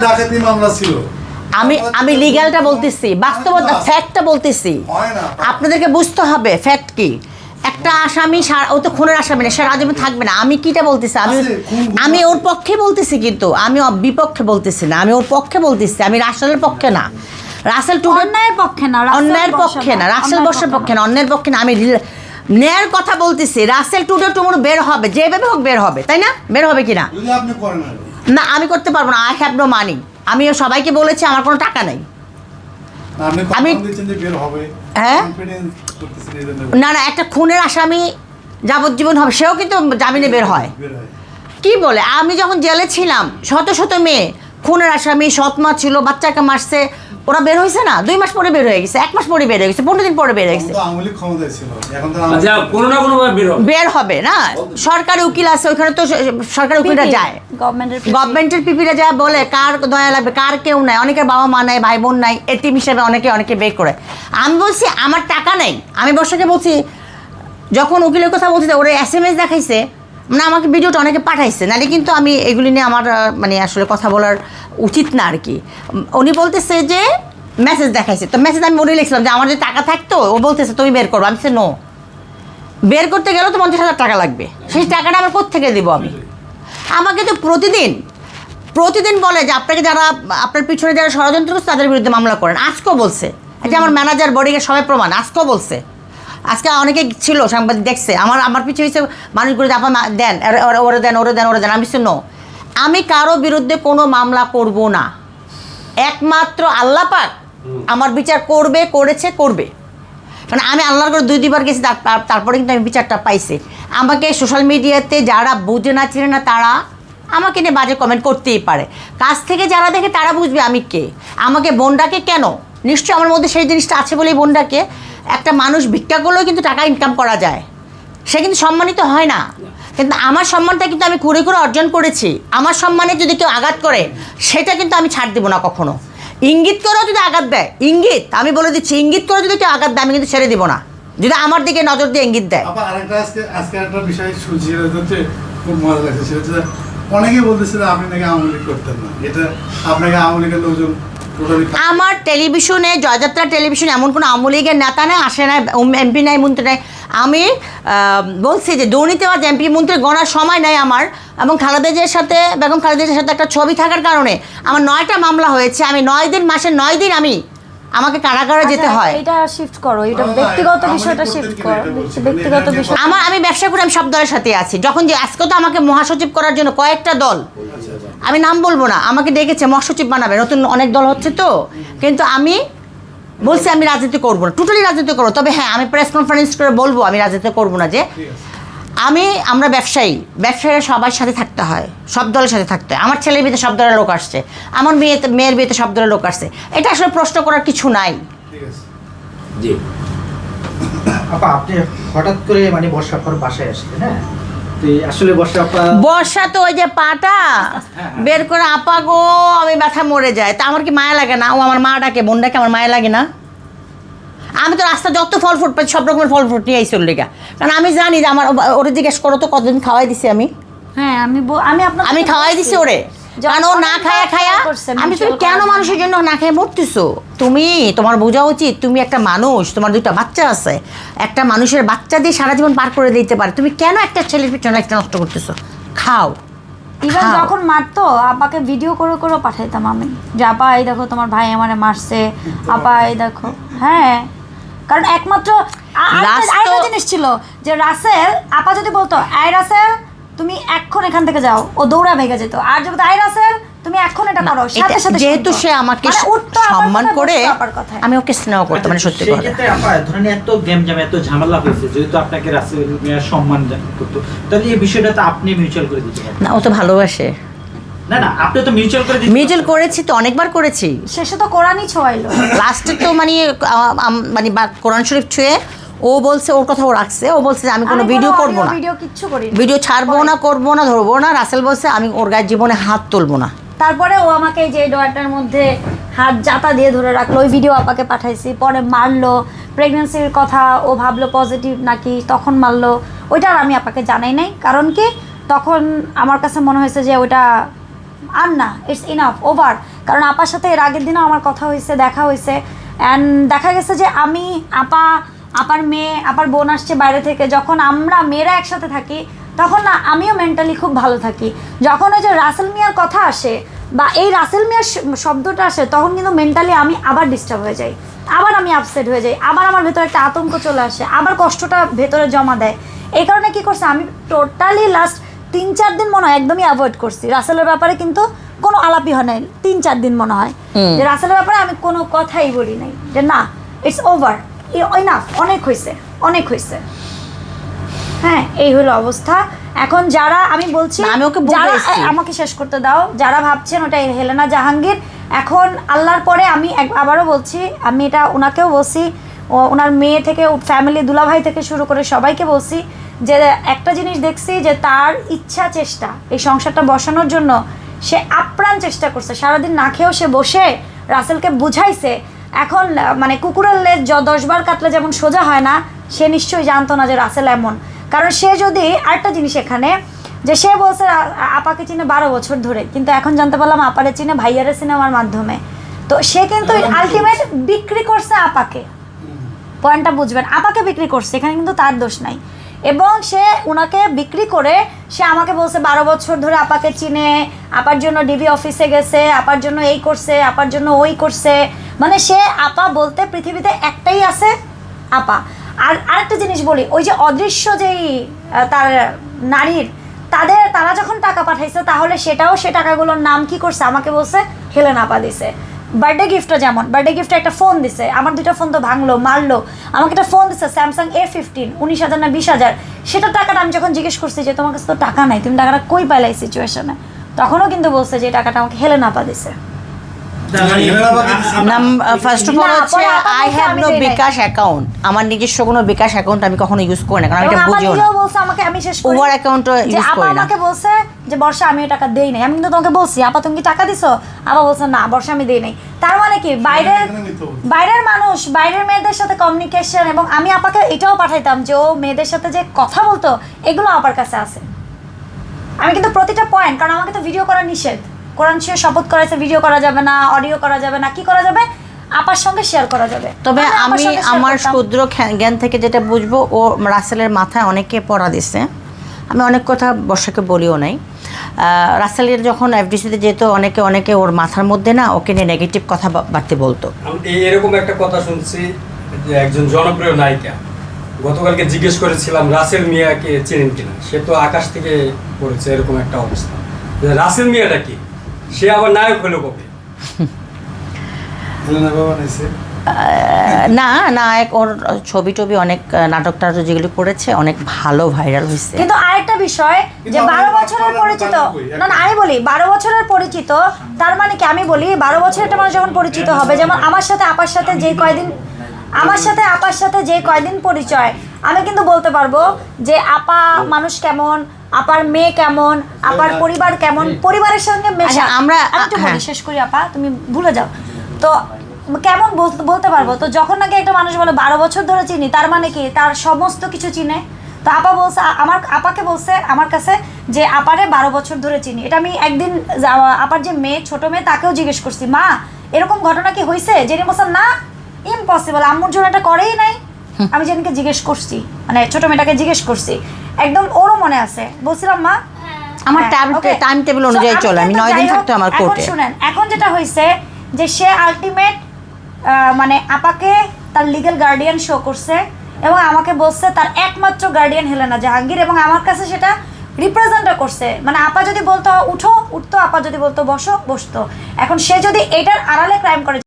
ডাকাতি মামলা ছিল। আমি আমি লিগ্যালটা বলতেছি বাস্তবতা ফ্যাক্টটা বলতেছি। হয় না। আপনাদেরকে বুঝতে হবে ফ্যাক্ট কি? একটা আসামি সারা- ও তো খুনের আসামি না সে রাজীবন থাকবে না। আমি কিটা বলতেছি? আমি আমি ওর পক্ষে বলতেছি কিন্তু আমি ওর বিপক্ষে বলতেছি না। আমি ওর পক্ষে বলতেছি আমি রাসেলের পক্ষে না। রাসেল টুডে অন্যায়ের পক্ষে না রাসেল অন্যায়ের পক্ষে না রাসেল অন্যায়ের বর্ষের পক্ষে না। অন্যের পক্ষে না। আমি ন্যায়ের কথা বলতেছি রাসেল টুডে টুমুর বের হবে যেভাবে হোক বের হবে তাই না? বের হবে কি না যদি আপনি করেন আর না আমি করতে পারব না আই হ্যাভ নো মানি আমি সবাইকে বলেছি আমার কোনো টাকা নেই। আমি- হ্যাঁ? না না একটা খুনের আসামি যাবজ্জীবন হবে সেও কিন্তু জামিনে বের হয়। কি বলে? আমি যখন জেলে ছিলাম শত শত মেয়ে খুনের আসামি সৎমা ছিল বাচ্চাকে মারছে ওরা বের হয়েছে না? দুই মাস পরে বের হয়ে গেছে এক মাস পরে বের হয়ে গেছে পনেরো দিন পরে বের হয়ে গেছে। আচ্ছা লীগ- কোনো না কোনো ভাবে বের হবে। না? সরকারি উকিল আছে ওইখানে তো সরকারি উকিলরা যায়। গভর্নমেন্টের গভর্নমেন্টের পিপিরা যায় বলে কার দয়া লাগবে কার কেউ নাই অনেকের বাবা মা নাই ভাই বোন নাই এটিম হিসেবে অনেকে অনেকে বের করে। আমি বলছি আমার টাকা নেই। আমি বর্ষাকে বলছি যখন উকিলের কথা বলছি ওরা এস এম এস দেখাইছে মানে আমাকে ভিডিওটা অনেকে পাঠাইছে। নাহলে কিন্তু আমি এগুলি নিয়ে আমার মানে আসলে কথা বলার উচিত না আর কি। উনি বলতেছে যে মেসেজ দেখাইছে। তো মেসেজ আমি মনে লিখছিলাম যে আমার যে টাকা থাকতো ও বলতেছে তুমি বের করব আমি সে নো বের করতে গেলেও তো পঞ্চাশ হাজার টাকা লাগবে। সেই টাকাটা আমার কোথেকে দিব আমি? আমাকে তো প্রতিদিন প্রতিদিন বলে যে আপনাকে যারা আপনার পিছনে যারা ষড়যন্ত্র করছে তাদের বিরুদ্ধে মামলা করেন। আজকেও বলছে। যে আমার ম্যানেজার বডিকে সবাই প্রমাণ। আজকেও বলছে। আজকে অনেকে ছিল সাংবাদিক দেখছে। আমার আমার পিছনে হয়েছে মানুষগুলো যে আপনার দেন ওরে- দেন ওরে দেন ওরে দেন। আমি নো আমি কারও বিরুদ্ধে কোনো মামলা করব না। একমাত্র আল্লাহ পাক আমার বিচার করবে করেছে করবে। কারণ আমি আল্লাহর করে দুই দুইবার গেছি তার- তার- তারপরে কিন্তু আমি বিচারটা পাইছি। আমাকে সোশ্যাল মিডিয়াতে যারা বুঝে না চিনে না তারা আমাকে নিয়ে বাজে কমেন্ট করতেই পারে। কাছ থেকে যারা দেখে তারা বুঝবে আমি কে। আমাকে বোনটাকে কেন? নিশ্চয়ই আমার মধ্যে সেই জিনিসটা আছে বলেই বোনটাকে একটা মানুষ ভিক্ষা করলেও কিন্তু টাকা ইনকাম করা যায়। সে কিন্তু সম্মানিত হয় না। কিন্তু আমার সম্মানটা কিন্তু আমি করে করে অর্জন করেছি। আমার সম্মানে যদি কেউ আঘাত করে, সেটা কিন্তু আমি ছাড় দেবো না কখনো। ইঙ্গিত করেও যদি আঘাত দেয়, ইঙ্গিত, আমি বলে দিচ্ছি, ইঙ্গিত করে যদি কেউ আঘাত দেয়, আমি কিন্তু ছেড়ে দিব না। যদি আমার দিকে নজর দিয়ে ইঙ্গিত দেয়। আবার আরেকটা আজকে আজকে একটা বিষয় শুনছি সেটা হচ্ছে খুব মজা লাগছে। সেটা হচ্ছে অনেকেই বলতেছে যে আপনি নাকি আওয়ামী লীগ করতেন না। এটা আপনাকে আওয়ামী লীগের লোকজন আমার টেলিভিশনে, জয়যাত্রা টেলিভিশন এমন কোনো আওয়ামী লীগের নেতা নেই, আসে না এমপি নাই, মন্ত্রী নাই। আমি বলছি যে দুর্নীতিবাজ এমপি মন্ত্রী গণার সময় নাই আমার এবং খালেদাজের সাথে, বেগম খালেদাজের সাথে একটা ছবি থাকার কারণে আমার নয়টা মামলা হয়েছে। আমি নয় দিন, মাসে নয় দিন আমি আমাকে কারাগারে যেতে আচ্ছা, হয়। এটা শিফট করো এটা ব্যক্তিগত বিষয়টা শিফট করো ব্যক্তিগত বিষয় আমার আমি ব্যবসা করে আমি সব দলের সাথে আছি। যখন যে আজকে তো আমাকে মহাসচিব করার জন্য কয়েকটা দল। আমি নাম বলব না আমাকে ডেকেছে মহাসচিব বানাবে। নতুন অনেক দল হচ্ছে তো। কিন্তু আমি বলছি আমি রাজনীতি করব না। টোটালি রাজনীতি করব তবে হ্যাঁ আমি প্রেস কনফারেন্স করে বলব আমি রাজনীতি করব না যে আমি আমরা ব্যবসায়ী। ব্যবসায়ীরা সবার সাথে থাকতে হয়। সব দলের সাথে থাকতে হয়। আমার ছেলের বিয়েতে সব দলের লোক আসছে। আমার মেয়েতে মেয়ের বিয়েতে সব দলের লোক আসছে। এটা আসলে প্রশ্ন করার কিছু নাই। জি। আপা আপনি হঠাৎ করে মানে বর্ষার পর বাসায় আসলেন হ্যাঁ? আসলে বর্ষা বর্ষা তো ওই যে পাটা বের করে আপা গো আমি ব্যথা মরে যায়। তা আমার কি মায়া লাগে না? ও আমার মা ডাকে বোন ডাকে আমার মায়া লাগে না? আমি তো রাস্তা যত ফল ফ্রুট পাই সব রকমের ফল ফ্রুট নিয়ে আইসি ওর লেগা। কারণ আমি জানি যে আমার ওরে জিজ্ঞেস করো তো কতদিন খাওয়াই দিছি আমি। হ্যাঁ আমি আমি আপনার আমি খাওয়াই দিছি ওরে। কারণ ও না খায়া খায়া আমি তুমি কেন মানুষের জন্য না খেয়ে মরতেছো? তুমি তোমার বোঝা উচিত তুমি একটা মানুষ তোমার দুইটা বাচ্চা আছে। একটা মানুষের বাচ্চা দিয়ে সারা জীবন পার করে দিতে পারে। তুমি কেন একটা ছেলের পিছনে একটা নষ্ট করতেছো? খাও। ইভেন। যখন মারতো আপাকে ভিডিও করে করে পাঠাইতাম আমি। যে আপা এই দেখো তোমার ভাই আমারে মারছে। আপা এই দেখো। হ্যাঁ। কারণ একমাত্র আরেকটা- জিনিস ছিল যে রাসেল আপা যদি বলতো আই রাসেল তুমি এখন এখান থেকে যাও। ও দৌড়া ভেগে যেত। আর যদি আই রাসেল তুমি এখন এটা করো। সাথে সাথে যেহেতু সে আমাকে মানে সম্মান করে। আমি ওকে স্নেহ করতাম মানে সত্যি কথা। আপা ধরেন এত গেম জাম এত ঝামেলা হয়েছে যেহেতু আপনাকে রাসেল সম্মান করতো তাহলে এই বিষয়টা তো আপনি মিউচুয়াল করে দিতে না ও তো ভালোবাসে। না না আপনি তো মিউচুয়াল করে মিউচুয়াল করেছি তো অনেকবার করেছি। শেষে তো কোরআনই ছোঁয়াইলো। লাস্টে তো মানে আ- আম- মানে বা- কোরআন শরীফ ছুঁয়ে ও বলছে ওর কথা ও রাখছে। ও বলছে যে আমি কোনো ভিডিও করব না। ভিডিও কিচ্ছু করি ভিডিও ছাড়বো না করব না ধরবো না। রাসেল বলছে আমি ওর গায়ের জীবনে হাত তুলবো না। তারপরে ও আমাকে যে ডয়ারটার মধ্যে হাত জাতা দিয়ে ধরে রাখল। ওই ভিডিও আপাকে পাঠাইছি। পরে মারলো। প্রেগনেন্সির কথা ও ভাবলো পজিটিভ নাকি তখন মারলো। ওইটা আর আমি আপাকে জানাই নাই। কারণ কি? তখন আমার কাছে মনে হয়েছে যে ওইটা আর না ইটস ইনাফ ওভার কারণ আপার সাথে এর আগের দিনও আমার কথা হয়েছে, দেখা হয়েছে। অ্যান্ড দেখা গেছে যে আমি, আপা, আপার মেয়ে, আপার বোন আসছে বাইরে থেকে। যখন আমরা মেয়েরা একসাথে থাকি, তখন না আমিও মেন্টালি খুব ভালো থাকি। যখন ওই যে রাসেল মিয়ার কথা আসে বা এই রাসেল মিয়ার শব্দটা আসে, তখন কিন্তু মেন্টালি আমি আবার ডিস্টার্ব হয়ে যাই। আবার আমি আপসেট হয়ে যাই। আবার আমার ভেতরে একটা আতঙ্ক চলে আসে। আবার কষ্টটা ভেতরে জমা দেয়। এই কারণে কি করছে, আমি টোটালি লাস্ট তিন চার দিন মনে হয় একদমই অ্যাভয়েড করছি। রাসেলের ব্যাপারে কিন্তু কোনো আলাপই হয় নাই। তিন চার দিন মনে হয়। যে রাসেলের ব্যাপারে আমি কোনো কথাই বলি নাই। যে না ইটস ওভার ইনাফ অনেক হয়েছে অনেক হয়েছে হ্যাঁ এই হলো অবস্থা। এখন যারা আমি বলছি আমি ওকে যারা আমাকে শেষ করতে দাও। যারা ভাবছেন ওটা হেলেনা জাহাঙ্গীর এখন আল্লাহর পরে আমি এক- আবারও বলছি আমি এটা ওনাকেও বলছি ওনার মেয়ে থেকে ফ্যামিলি দুলাভাই থেকে শুরু করে সবাইকে বলছি যে একটা জিনিস দেখছি যে তার ইচ্ছা চেষ্টা এই সংসারটা বসানোর জন্য সে আপ্রাণ চেষ্টা করছে। সারাদিন না খেয়েও সে বসে রাসেলকে বুঝাইছে। এখন মানে কুকুরের লেজ দশবার কাটলে যেমন সোজা হয় না সে নিশ্চয়ই জানতো না যে রাসেল এমন। কারণ সে যদি আরেকটা জিনিস এখানে যে সে বলছে আপাকে চিনে বারো বছর ধরে কিন্তু এখন জানতে পারলাম আপারে চিনে ভাইয়ারে সিনেমার মাধ্যমে। তো সে কিন্তু আলটিমেট বিক্রি করছে আপাকে। পয়েন্টটা বুঝবেন আপাকে বিক্রি করছে এখানে কিন্তু তার দোষ নাই। এবং সে ওনাকে বিক্রি করে, সে আমাকে বলছে, বারো বছর ধরে আপাকে চিনে, আপার জন্য ডিবি অফিসে গেছে, আপার জন্য এই করছে, আপার জন্য ওই করছে। মানে সে আপা বলতে পৃথিবীতে একটাই আছে, আপা। আর আরেকটা জিনিস বলি, ওই যে অদৃশ্য যেই তার নারীর, তাদের, তারা যখন টাকা পাঠাইছে, তাহলে সেটাও সে টাকাগুলোর নাম কি করছে? আমাকে বলছে, হেলেন আপা দিছে। বার্থডে গিফটও যেমন বার্থডে গিফটে একটা ফোন দিছে আমার দুটো ফোন তো ভাঙলো মারলো আমাকে একটা ফোন দিছে স্যামসাং এ ফিফটিন উনিশ হাজার না বিশ হাজার সেটা টাকাটা আমি যখন জিজ্ঞেস করছি যে তোমার কাছে তো টাকা নাই তুমি টাকাটা কই পাইলা এই সিচুয়েশনে তখনও কিন্তু বলছে যে টাকাটা আমাকে দিছে। ফার্স্ট অফ অল না, হচ্ছে পরে আপা আই বলছে হ্যাভ নো বিকাশ অ্যাকাউন্ট আমার নিজস্ব কোনো বিকাশ অ্যাকাউন্ট আমি কখনো ইউজ করি না কারণ আমি এটা বুঝিও না। বলছে আমাকে আমি শেষ করি। Over account ও যে use আপা করি না। আমাকে বলছে যে বর্ষা আমি টাকা দেই নাই। আমি কিন্তু তোমাকে বলছি আপা তুমি কি টাকা দিছো? আপা বলছে না বর্ষা আমি দেই নাই। তার মানে কি? বাইরের বলছে। বাইরের মানুষ বাইরের মেয়েদের সাথে কমিউনিকেশন এবং আমি আপাকে এটাও পাঠাইতাম যে ও মেয়েদের সাথে যে কথা বলতো এগুলো আপার কাছে আছে। আমি কিন্তু প্রতিটা পয়েন্ট কারণ আমাকে তো ভিডিও করা নিষেধ। কোরআন সে শপথ করাইছে ভিডিও করা যাবে না অডিও করা যাবে না কি করা যাবে? আপার সঙ্গে শেয়ার করা যাবে। তবে আমি আমার ক্ষুদ্র জ্ঞান থেকে যেটা বুঝব ও রাসেলের মাথায় অনেকে পড়া দিছে। আমি অনেক কথা বর্ষাকে বলিও নাই। রাসেলের যখন এফডিসিতে যেত অনেকে অনেকে ওর মাথার মধ্যে না ওকে নিয়ে নেগেটিভ কথা বাড়তে বলতো। এই- এরকম একটা কথা শুনছি যে একজন জনপ্রিয় নায়িকা। গতকালকে জিজ্ঞেস করেছিলাম রাসেল মিয়াকে চেনেন কিনা? সে তো আকাশ থেকে পড়েছে এরকম একটা অবস্থা। যে রাসেল মিয়াটা কি? সে আবার নায়ক হলো কবে? না না এক ওর ছবি টবি অনেক নাটক টাটক যেগুলি করেছে অনেক ভালো ভাইরাল হয়েছে। কিন্তু আরেকটা বিষয় যে বারো বছরের পরিচিত না। না আমি বলি বারো বছরের পরিচিত তার মানে কি আমি বলি বারো বছরের একটা মানুষ যখন পরিচিত হবে যেমন আমার সাথে আপার সাথে যে কয়দিন আমার সাথে আপার সাথে যে কয়দিন পরিচয় আমি কিন্তু বলতে পারব যে আপা মানুষ কেমন আপার মেয়ে কেমন আপার পরিবার কেমন পরিবারের সঙ্গে মেশা আচ্ছা, আমরা- হ্যাঁ। শেষ করি আপা তুমি ভুলে যাও। তো কেমন বলতে- পারব? তো যখন নাকি একটা মানুষ বলে বারো বছর ধরে চিনি তার মানে কি? তার সমস্ত কিছু চিনে। তো আপা বলছে আমার আপাকে বলছে আমার কাছে যে আপারে বারো বছর ধরে চিনি। এটা আমি একদিন আপার যে মেয়ে ছোট মেয়ে তাকেও জিজ্ঞেস করছি মা এরকম ঘটনা কি হয়েছে জেনে বলছেন না ইম্পসিবল আম্মুর জন্য এটা করেই নাই। আমি জেনকে জিজ্ঞেস করছি মানে ছোট মেয়েটাকে জিজ্ঞেস করছি একদম ওরও মনে আছে। বলছিলাম মা আমার হ্যাঁ, টাইম টেবিল So, অনুযায়ী চলে আমি নয় দিন থাকতো আমার কোর্টে শুনেন এখন যেটা হয়েছে যে সে আলটিমেট মানে আপাকে তার লিগেল গার্ডিয়ান শো করছে এবং আমাকে বলছে তার একমাত্র গার্ডিয়ান হেলেনা জাহাঙ্গীর এবং আমার কাছে সেটা রিপ্রেজেন্টও করছে। মানে আপা যদি বলতো, উঠো, উঠতো, আপা যদি বলতো, বসো, বসতো। এখন সে যদি এটার আড়ালে ক্রাইম করে